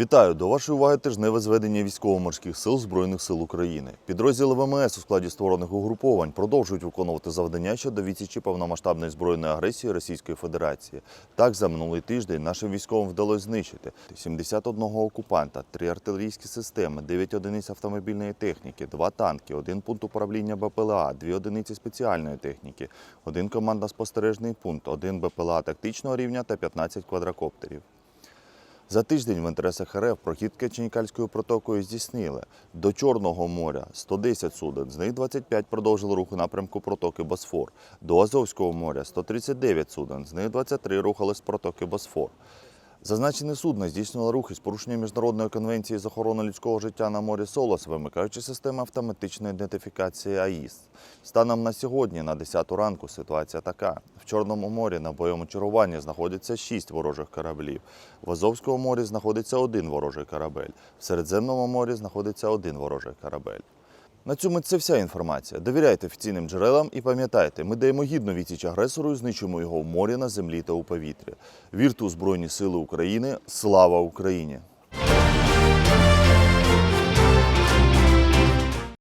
Вітаю до вашої уваги тижневе зведення військово-морських сил Збройних сил України. Підрозділи ВМС у складі створених угруповань продовжують виконувати завдання щодо відсічі повномасштабної збройної агресії Російської Федерації. Так, за минулий тиждень нашим військовим вдалося знищити 71 окупанта, 3 артилерійські системи, 9 одиниць автомобільної техніки, 2 танки, 1 пункт управління БПЛА, 2 одиниці спеціальної техніки, 1 командно-спостережний пункт, 1 БПЛА тактичного рівня та 15 квадрокоптерів. За тиждень в інтересах РФ прохід Кеченікальською протокою здійснили до Чорного моря 110 суден, з них 25 продовжили рух у напрямку протоки Босфор. До Азовського моря 139 суден, з них 23 рухались протоки Босфор. Зазначені судна здійснювали рухи з порушенням Міжнародної конвенції з охорони людського життя на морі Солос, вимикаючи системи автоматичної ідентифікації АІС. Станом на сьогодні, на 10 ранку, ситуація така: в Чорному морі на бойовому чергуванні знаходиться 6 ворожих кораблів. В Азовському морі знаходиться один ворожий корабель. В Середземному морі знаходиться один ворожий корабель. На цьому це вся інформація. Довіряйте офіційним джерелам і пам'ятайте, ми даємо гідну відсіч агресору і знищуємо його в морі, на землі та у повітрі. Вірте у Збройні Сили України. Слава Україні!